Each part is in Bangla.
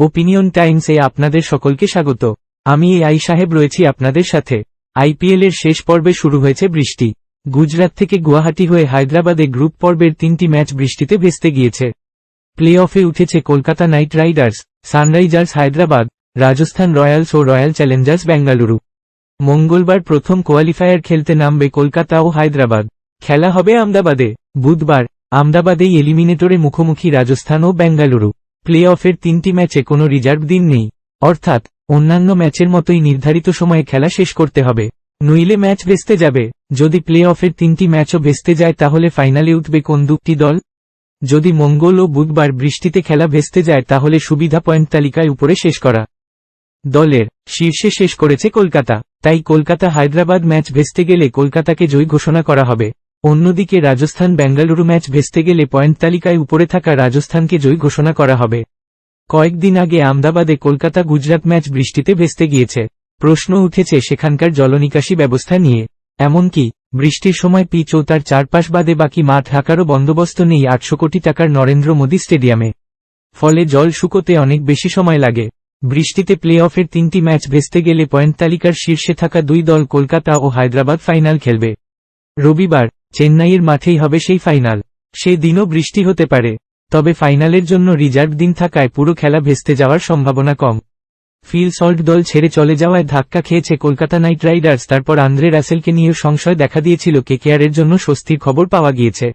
ওপিনিয়ন টাইমসে আপনাদের সকলকে স্বাগত। আমি এ আই সাহেব রয়েছি আপনাদের সাথে। আইপিএল এর শেষ পর্বে শুরু হয়েছে বৃষ্টি। গুজরাট থেকে গুয়াহাটি হয়ে হায়দ্রাবাদে গ্রুপ পর্বের তিনটি ম্যাচ বৃষ্টিতে ভেস্তে গিয়েছে। প্লে অফে উঠেছে Kolkata Knight Riders, Sunrisers Hyderabad, Rajasthan Royals ও রয়্যাল চ্যালেঞ্জার্স বেঙ্গালুরু। মঙ্গলবার প্রথম কোয়ালিফায়ার খেলতে নামবে কলকাতা ও হায়দ্রাবাদ। খেলা হবে আমদাবাদে। বুধবার, আমদাবাদেই এলিমিনেটরে মুখোমুখি রাজস্থান ও বেঙ্গালুরু। প্লে অফের তিনটি ম্যাচে কোনো রিজার্ভ দিন নেই। অর্থাৎ, অন্যান্য ম্যাচের মতোই নির্ধারিত সময়ে খেলা শেষ করতে হবে। নইলে ম্যাচ ভেস্তে যাবে। যদি প্লে অফের তিনটি ম্যাচও ভেস্তে যায় তাহলে ফাইনালে উঠবে কোন দুটি দল? যদি মঙ্গল ও বুধবার বৃষ্টিতে খেলা ভেস্তে যায় তাহলে সুবিধা পয়েন্ট তালিকায় উপরে শেষ করা। দলের শীর্ষে শেষ করেছে কলকাতা। তাই কলকাতা হায়দ্রাবাদ ম্যাচ ভেস্তে গেলে কলকাতাকে জয়ী ঘোষণা করা হবে। অন্যদিকে রাজস্থান বেঙ্গালুরু ম্যাচ ভেস্তে গেলে পয়েন্ট তালিকায় উপরে থাকা রাজস্থানকে জয়ী ঘোষণা করা হবে। কয়েকদিন আগে আমদাবাদে কলকাতা গুজরাট ম্যাচ বৃষ্টিতে ভেস্তে গিয়েছে। প্রশ্ন উঠেছে সেখানকার জলনিকাশি ব্যবস্থা নিয়ে। এমনকি, বৃষ্টির সময় পিচ ও তার চারপাশ বাদে বাকি মাঠ ঢাকারও বন্দোবস্ত নেই আটশো কোটি টাকার নরেন্দ্র মোদী স্টেডিয়ামে। ফলে জল শুকোতে অনেক বেশি সময় লাগে। বৃষ্টিতে প্লে অফের তিনটি ম্যাচ ভেস্তে গেলে পয়েন্ট তালিকার শীর্ষে থাকা দুই দল কলকাতা ও হায়দ্রাবাদ ফাইনাল খেলবে। রবিবার চেন্নাইয়ের মাঠেই হবে সেই ফাইনাল। সেই দিনও বৃষ্টি হতে পারে, তবে ফাইনালের জন্য রিজার্ভ দিন থাকায় পুরো খেলা ভেস্তে যাওয়ার সম্ভাবনা কম। ফিল সল্ট দল ছেড়ে চলে যাওয়ায় ধাক্কা খেয়েছে কলকাতা নাইট রাইডার্স, তারপর আন্দ্রে রাসেলকে নিয়ে সংশয় দেখা দিয়েছিল কেকেআরের জন্য স্বস্তির খবর পাওয়া গিয়েছে।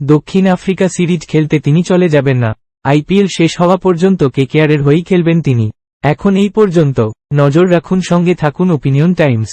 দক্ষিণ আফ্রিকা সিরিজ খেলতে তিনি চলে যাবেন না, আইপিএল শেষ হওয়া পর্যন্ত কেকেআরের হয়েই খেলবেন তিনি। এখন এই পর্যন্ত, নজর রাখুন সঙ্গে থাকুন ওপিনিয়ন টাইমস